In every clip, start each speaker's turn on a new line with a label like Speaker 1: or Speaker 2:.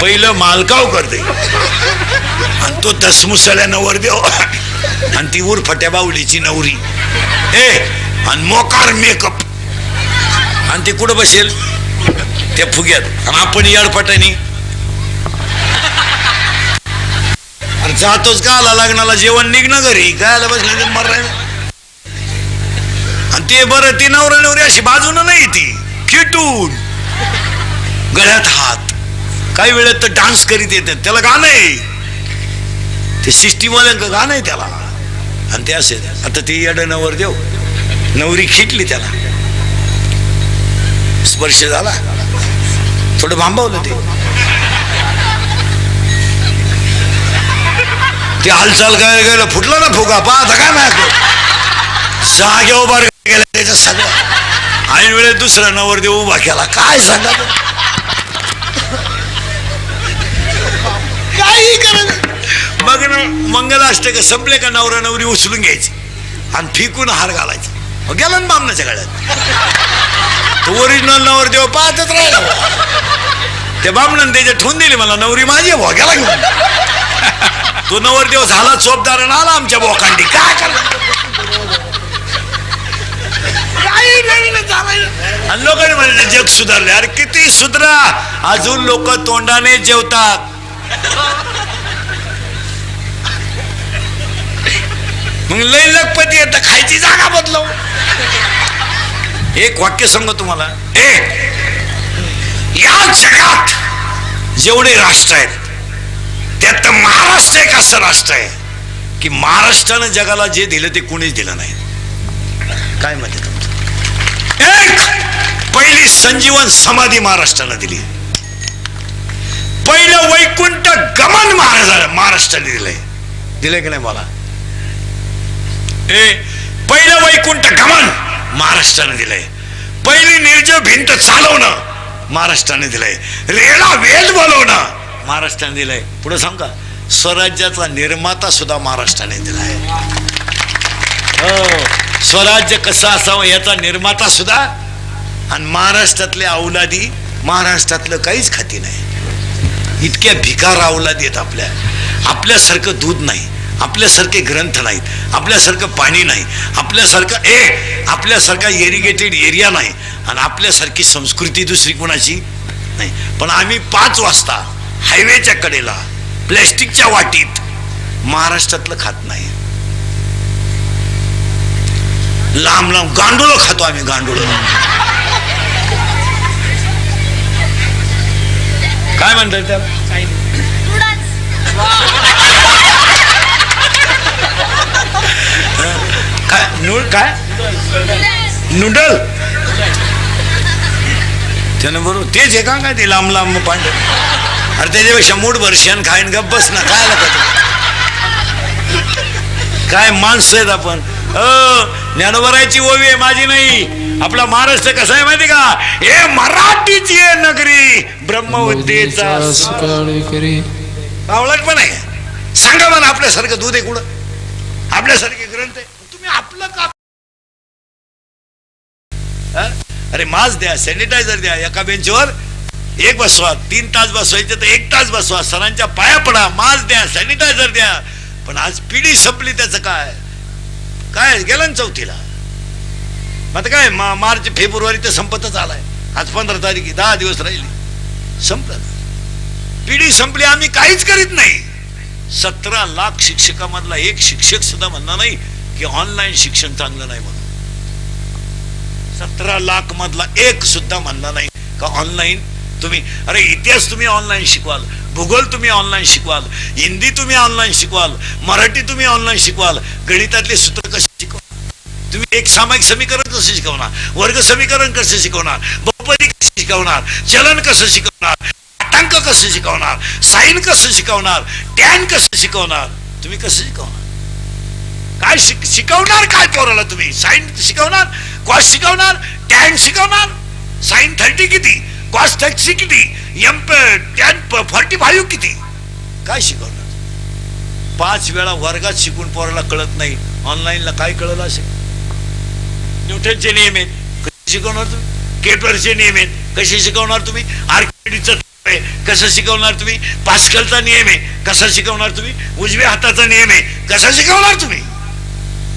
Speaker 1: पहिलं मालकाव करते. आणि तो दसमुसल्या नवर देव. आणि ती उर फट्या बावलीची नवरी. ए आणि मोकार मेकअप. आणि ती कुठं बसेल? त्या फुग्यात. आणि आपण येडपटानी अरे जातोच का आला लग्नाला? जेवण निघणं घरी. काय आलं बसलं मर आणि ते बरं ती नवरा नवरी अशी बाजूनं नाही ती. किटून गळ्यात हात. काही वेळेत तर डान्स करीत येतात त्याला गाणं आहे. ते सिस्टीमवाल्यांक गाणं आहे त्याला. आणि ते असे आता ते येड नवर देव. नवरी खिटली त्याला. स्पर्श झाला. थोडं भांबवलं ते. ते हालचाल काय गेलं फुटला ना फुगा. पाहता काय माहिती? जाग्या उभार गेला त्याच्या सगळं ऐन वेळेत दुसरा नवरदेव उभा केला. काय सांगा काही करत मग ना मंगलाष्टक संपले का नवरा नवरी उचलून घ्यायची. आणि फिकून हार घालायचा. मग गेला ना बामनाच्या गाड्यात तो ओरिजिनल नवर देव पाहतच राहिला. ते त्या बामणाने त्याच्या ठेवून दिली मला नवरी माझी आहे बुवा गेला घेऊन. तो नवरदेव झाला चोपदार आणि आला आमच्या बोकांडी. काय करणार? आणि लोकांनी म्हणले जग सुधारले अरे किती सुधरा. अजून लोक तोंडाने जेवतात. मग लय लखपती येतं खायची जागा बदलव. एक वाक्य सांगतो तुम्हाला. ए या जगात जेवढे राष्ट्र आहेत त्यात महाराष्ट्र एक असं राष्ट्र आहे की महाराष्ट्रानं जगाला जे दिलं ते कुणीच दिलं नाही. काय म्हणते तुमचं? एक पहिली संजीवन समाधी महाराष्ट्रानं दिली. पहिलं वैकुंठ गमन महाराजा महाराष्ट्राने दिलंय. दिलंय की नाही मला? हे पहिलं वैकुंठ गमन महाराष्ट्राने दिलंय. पहिली निर्जय भिंत चालवणं महाराष्ट्राने दिलंय. रेडा वेद बोलवणं महाराष्ट्राने दिलंय. पुढे सांग का? स्वराज्याचा निर्माता सुद्धा महाराष्ट्राने दिलाय. हो स्वराज्य कसं असावं याचा निर्माता सुद्धा आणि महाराष्ट्रातले औलादी महाराष्ट्रातलं काहीच खाती नाही. इतक्या भिकार औलादी आहेत आपल्या. आपल्यासारखं दूध नाही. आपल्यासारखे ग्रंथ नाहीत. आपल्यासारखं पाणी नाही. आपल्यासारखं ए आपल्यासारखा एरिगेटेड एरिया नाही. आणि आपल्यासारखी संस्कृती दुसरी कोणाची नाही. पण आम्ही पाच वाजता हायवेच्या कडेला प्लॅस्टिकच्या वाटीत महाराष्ट्रातलं खात नाही. लांब लांब गांडुळं खातो आम्ही गांडुळं. काय म्हणतात त्याला? काय नूड काय? नूडल? त्यानं बरोबर तेच आहे का काय ते लांब लांब पांढरे? अरे त्याच्यापेक्षा मूठ वर्षान खाईन गप बस ना काय लागत काय माणसं आहेत आपण. अ ज्ञानोबरायची ओवी आहे माझी नाही. आपला महाराष्ट्र कसा आहे माहिती का? हे मराठीची आहे नगरी. ब्रह्मविद्येचा
Speaker 2: करी
Speaker 1: आवळट पण आहे. सांगा मला आपल्यासारखं दूध आहे कुठं? आपल्यासारखे ग्रंथ आहे. तुम्ही आपलं का अरे मास्क द्या सॅनिटायझर द्या एका बेंचवर एक बसवा तीन तास बसवायचे तर एक तास बसवा. सरांच्या पाया पडा मास्क द्या सॅनिटायझर द्या. पण आज पिढी संपली त्याचं काय? काय गेलं ना चौथीला? मग आता काय मा- मार्च फेब्रुवारी तर संपतच आलाय. आज पंधरा तारीख दहा दिवस राहिली. संपलं. पिढी संपली आम्ही काहीच करीत नाही. सतरा लाख शिक्षकामधला एक शिक्षक सुद्धा म्हणणार नाही की ऑनलाईन शिक्षण चांगलं नाही म्हणून. सतरा लाख मधला एक सुद्धा म्हणणार नाही का ऑनलाईन तुम्ही अरे इतिहास तुम्ही ऑनलाईन शिकवाल भूगोल तुम्ही ऑनलाईन शिकवाल हिंदी तुम्ही ऑनलाईन शिकवाल मराठी तुम्ही ऑनलाईन शिकवाल गणितातले सूत्र कसे शिकवाल तुम्ही एक सामायिक समीकरण कसं शिकवणार? वर्ग समीकरण कसं शिकवणार? बहुपदी कसं शिकवणार? चलन कसं शिकवणार? घातांक कसं शिकवणार? साईन कसं शिकवणार? टॅन कसं शिकवणार? तुम्ही कसं शिकवणार? काय शिक शिकवणार काय पोराला तुम्ही? साईन शिकवणार? कॉस शिकवणार? टॅन शिकवणार? साईन थर्टी किती? कॉस थर्टी किती? एम टॅन फॉर्टी फाईव्ह किती? काय शिकवणार? पाच वेळा वर्गात शिकून पोराला कळत नाही. ऑनलाईनला काय कळलं असेल? न्यूटनचे नियम आहेत. कसे शिकवणार तुम्ही? केपरचे नियम आहेत. कसे शिकवणार तुम्ही? आर्किडीचं कसं शिकवणार तुम्ही? पास्कलचा नियम आहे. कसा शिकवणार तुम्ही? उजव्या हाताचा नियम आहे. कसा शिकवणार तुम्ही?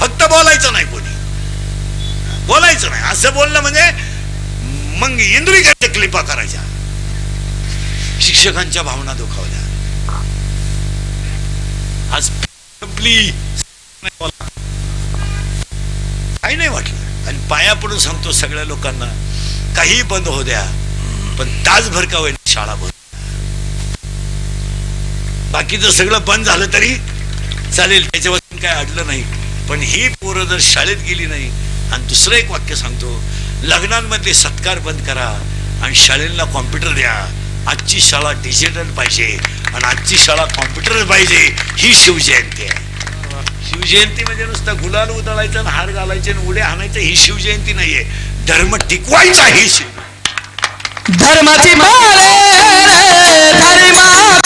Speaker 1: फक्त बोलायचं नाही कोणी. बोलायचं नाही. असं बोललं म्हणजे मग इंद्रिकाच्या क्लिपा करायच्या. शिक्षकांच्या भावना दुखावल्या. आज काही नाही वाटलं. आणि पाया पडून सांगतो सगळ्या लोकांना काही बंद हो द्या पण तासभर का होईल शाळा बंद बाकीचं सगळं बंद झालं तरी चालेल त्याच्यापासून काय अडलं नाही. पण ही पोरं जर शाळेत गेली नाही आणि दुसरं एक वाक्य सांगतो लग्नांमध्ये सत्कार बंद करा आणि शाळेला कॉम्प्युटर द्या. आजची शाळा डिजिटल पाहिजे आणि आजची शाळा कॉम्प्युटर पाहिजे ही शिवजयंती आहे. शिवजयंती म्हणजे नुसतं गुलाल उधळायचं आणि हार घालायचे आणि उड्या हाणायचं ही शिवजयंती नाहीये. धर्म टिकवायचा ही शिव
Speaker 2: धर्माची पालन
Speaker 1: धर्मा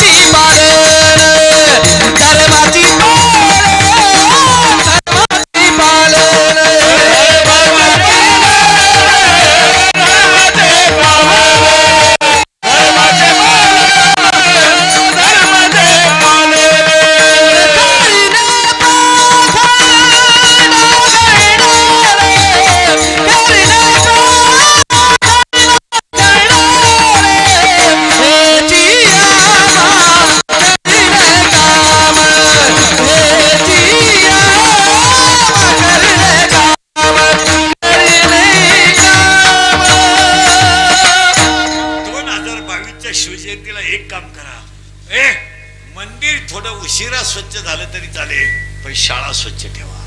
Speaker 1: शाळा स्वच्छ ठेवा.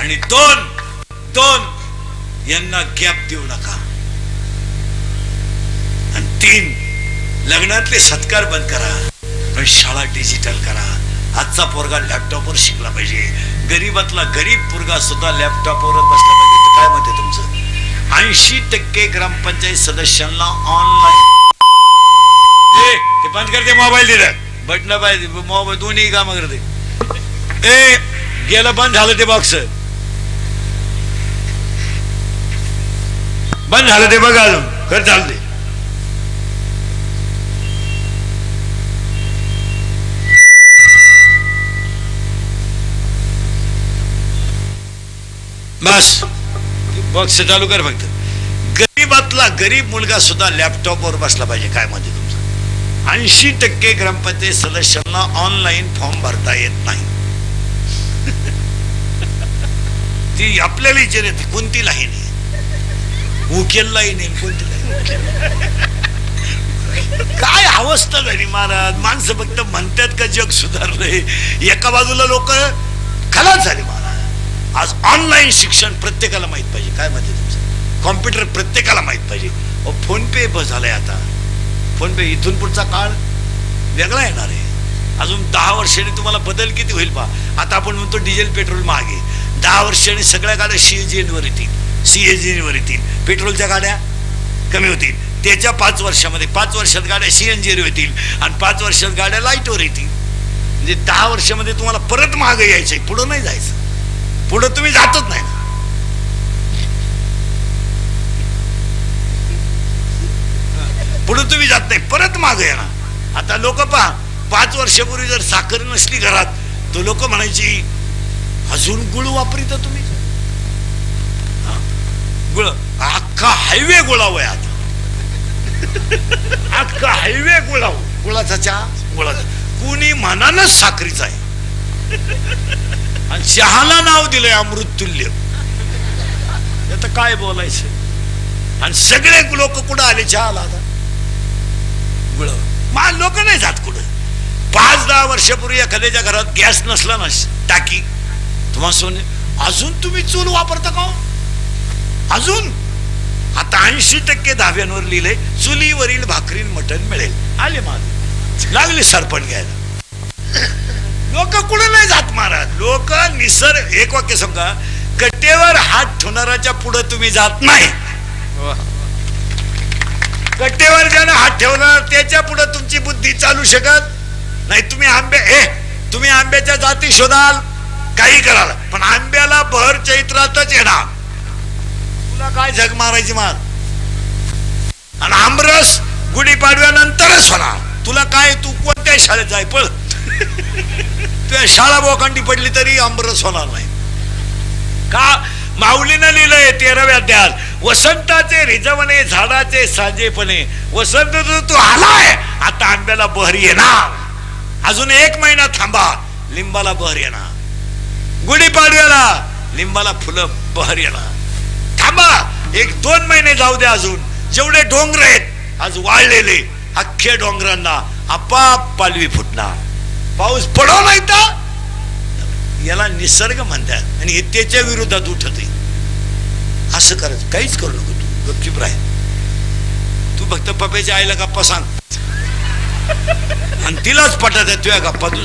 Speaker 1: आणि दोन दोन यांना गॅप देऊ नका. आणि तीन लग्नातले सत्कार बंद करा पण शाळा डिजिटल करा. आजचा पोरगा लॅपटॉपवर शिकला पाहिजे. गरीबातला गरीब पोरगा सुद्धा लॅपटॉपवरच बसला पाहिजे. तर काय म्हणते तुमचं? ऐंशी टक्के ग्रामपंचायत सदस्यांना ऑनलाईन ते बंद करते मोबाईल दिलं बटन पाहिजे मोबाईल दोन्ही कामं करते. ए गेलं बंद झालं ते बॉक्स बंद झालं ते बघा अजून. खरं चालते बस. बॉक्स चालू कर फक्त. गरीबातला गरीब मुलगा सुद्धा लॅपटॉपवर बसला पाहिजे. काय मध्ये तुमचं? ऐंशी टक्के ग्रामपंचायत सदस्यांना ऑनलाईन फॉर्म भरता येत नाही. ती आपल्याला विचार येते कोणती लाईन आहे? उकेल लाईन आहे कोणती काय अवस्था झाली महाराज? माणसं फक्त म्हणतात का जग सुधारलंय? एका बाजूला लोक खलास झाले महाराज. आज ऑनलाईन शिक्षण प्रत्येकाला माहीत पाहिजे. काय माहिती तुमचं? कॉम्प्युटर प्रत्येकाला माहीत पाहिजे. फोन पे बस झालाय आता. फोन पे इथून पुढचा काळ वेगळा येणार आहे. अजून दहा वर्षांनी तुम्हाला बदल किती होईल पा आता आपण म्हणतो डिझेल पेट्रोल महागे दहा वर्षांनी सगळ्या गाड्या सीएनजी एनवर येतील. सीएनजी वर येतील. पेट्रोलच्या गाड्या कमी होतील. त्याच्या पाच वर्षामध्ये पाच वर्षात गाड्या सी एन जीवर येतील आणि पाच वर्षात गाड्या लाईटवर येतील. म्हणजे दहा वर्षामध्ये तुम्हाला परत महाग यायचं आहे पुढं नाही जायचं. पुढं तुम्ही जातच नाही. ना पुढं तुम्ही जात नाही. परत मागे येणार. आता लोक पहा. पाच वर्षापूर्वी जर साखर नसली घरात तो लोक म्हणायची अजून गुळ वापरिता तुम्ही? गुळ? अख्खा हायवे गुळावय आता. अख्खा हायवे गुळाव. गुळाचा चहा? गुळाचा. कुणी मनानच साखरीचा आहे. आणि चहाला नाव दिलंय अमृततुल्य आता काय बोलायचं? आणि सगळे लोक कुठं आले चहाला आता? गुळ. मा लोक नाही जात कुठं. पाच दहा वर्षापूर्वी एखाद्याच्या घरात गॅस नसला ना टाकी. तुम्हाला सोने अजून तुम्ही चूल वापरता का हो? अजून? आता ऐंशी टक्के धाब्यांवर लिहिलंय चुलीवरील भाकरीन मटण मिळेल. आले माझे लागले सरपण घ्यायला. लोक कुठं नाही जात महाराज? लोक निसर्ग एक वाक्य समजा कट्टेवर हात ठेवणाराच्या पुढे तुम्ही जात नाही. कट्टेवर ज्यानं हात ठेवणार त्याच्या पुढे तुमची बुद्धी चालू शकत नाही. तुम्ही आंबे ए तुम्ही आंब्याच्या जाती शोधाल. काही कराल पण आंब्याला भर चैत्रातच येणार. तुला काय झग मारायची मार? आणि आमरस गुढीपाडव्यानंतरच होणार. तुला काय तू कोणत्या शाळेत जाय पळ. तुझ्या शाळा बोकांडी पडली तरी आमरस होणार नाही. का? माऊलीनं लिहिलंय तेराव्या अध्यायात वसंताचे रिजवणे झाडाचे साजेपणे. वसंत ऋतू आलाय आता आंब्याला बहर येणार. अजून एक महिना थांबा लिंबाला बहर येणार. गुढीपाडव्याला. लिंबाला फुलं बहर येणार. थांबा एक दोन महिने जाऊ दे अजून. जेवढे डोंगर आहेत आज वाळलेले अख्ख्या डोंगरांना आपाप पालवी फुटणार. पाऊस पडो नाही तर? याला निसर्ग म्हणतात. आणि हे त्याच्या विरोधात उठते असं करत काहीच करू नको तू. गपचीप राह. तू फक्त पप्याच्या आईला गप्पा सांग. आणि तिलाच पटत आहे तुझ्या गप्पा तू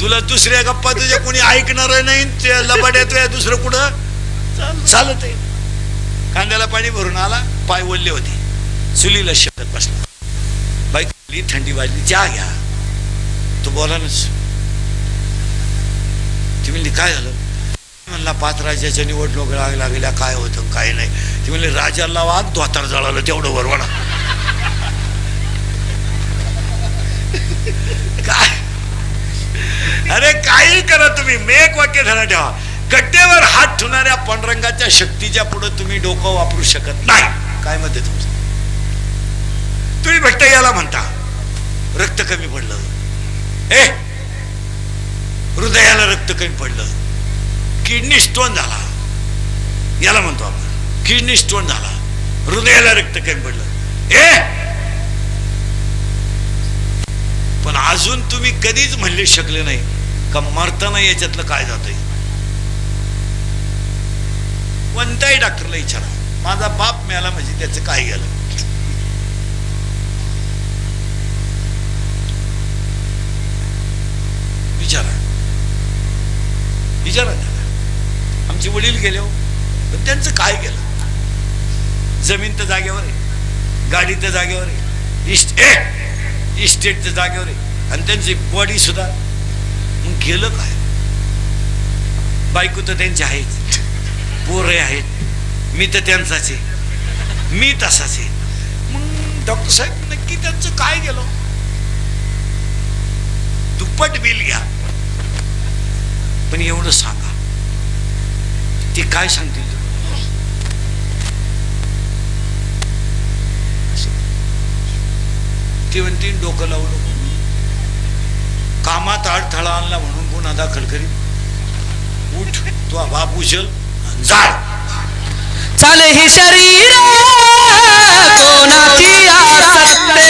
Speaker 1: तुला दुसऱ्या गप्पा तुझ्या कोणी ऐकणार नाही लबाड्यात दुसरं कुठं? चालत आहे कांद्याला पाणी भरून आला पाय ओढले होते. चुलीला शकत बसला. बाई थंडी वाजली चहा घ्या. तू बोला ती म्हणली काय झालं? म्हणला पाच राज्याच्या निवडणूक लाग लागल्या काय होतं काय नाही. ती म्हणली राजाला वाद धोतार जळालं तेवढं वरवणा अरे काही करा तुम्ही मी एक वाक्य धरा ठेवा. कट्टेवर हात ठेवणाऱ्या पांडुरंगाच्या शक्तीच्या पुढे तुम्ही डोकं वापरू शकत नाही. काय मत तुमचं? तुम्ही भट्ट याला म्हणता. रक्त कमी पडलं. ए हृदयाला रक्त कमी पडलं. किडनी स्टोन झाला. याला म्हणतो आपण. किडनी स्टोन झाला. हृदयाला रक्त कमी पडलं. ए पण अजून तुम्ही कधीच म्हणले शकले नाही. का मरताना याच्यातलं काय जातंय? कोणत्याही डॉक्टरला विचारा. माझा बाप मिळाला म्हणजे त्याचं काय गेलं विचारा. विचारा त्याला. आमचे वडील गेले हो पण त्यांचं काय गेलं जमीन तर जागेवर आहे गाडी तर जागेवर आहे इस्ट इस्टेट तर जागेवर आहे. आणि त्यांची बॉडी सुद्धा मग गेलं काय? बायको तर त्यांची आहेत पोरे आहेत. मी तर त्यांचाच आहे. मी तसाच आहे. मग डॉक्टर साहेब नक्की त्यांचं काय गेलं? दुप्पट बिल घ्या. पण एवढं सांगा. ते काय सांगतील? ते म्हणतील डोकं लावलो कामात अडथळा आणला म्हणून गुन्हा दाखल करीन. उठ तो बाप उचल जाड जाळ
Speaker 2: चाले ही शरीर कोणाची आसक्ते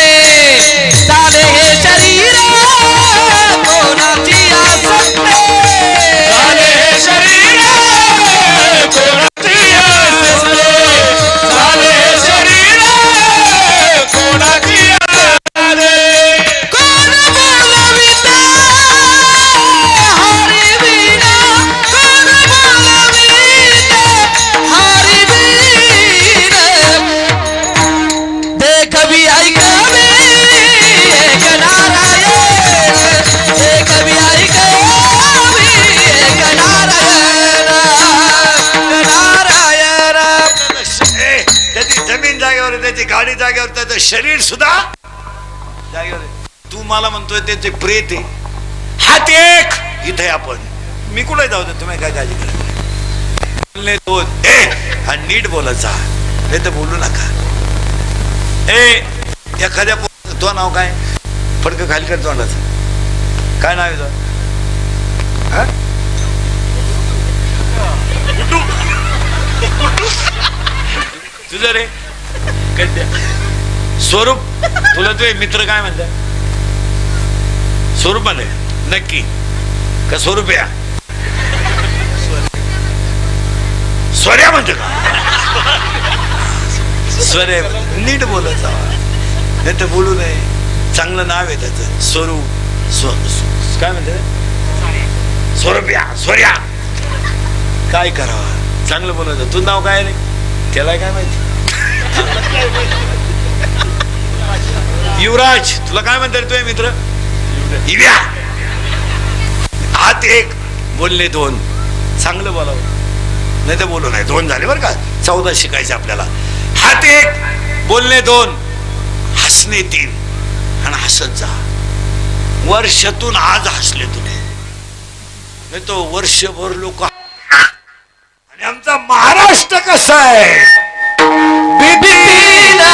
Speaker 1: त्याची गाडी जागेवर त्याचं शरीर सुद्धा जागेवर तू मला म्हणतोय त्याचे प्रेत. आहे हात एक! इथे आपण. मी कुठे जाऊ दे? तुम्ही काय काळजी करा दोन. ए हा नीट बोलायचा. हे तर बोलू नका. ए एखाद्या तो नाव काय? फडक खाली कर तोंडाचं काय नाव तुझं? तुझं रे? स्वरूप तुला तुझे मित्र काय म्हणतात? स्वरूपमध्ये नक्की. का स्वरूप या? स्वर्या म्हणतो का? स्वर्या नीट बोलत नाही तर बोलू नये. चांगलं नाव आहे त्याचं. स्वरूप. स्व काय म्हणते? स्वरूप या स्वर्या काय करावं? चांगलं बोलायचं. तू नाव काय रे त्याला काय माहिती? युवराज तुला काय म्हणता तुझे मित्र? इव्या! हात एक बोलले दोन. चांगलं बोलावं. नाही तर बोलू नाही दोन झाले बरं का? चौदा शिकायचे आपल्याला. हात एक बोलणे दोन. हसणे तीन. आणि हसत जा. वर्षातून आज हसले तुम्ही नाही तो वर्षभर लोक आणि आमचा महाराष्ट्र कसा आहे?
Speaker 2: বিবি না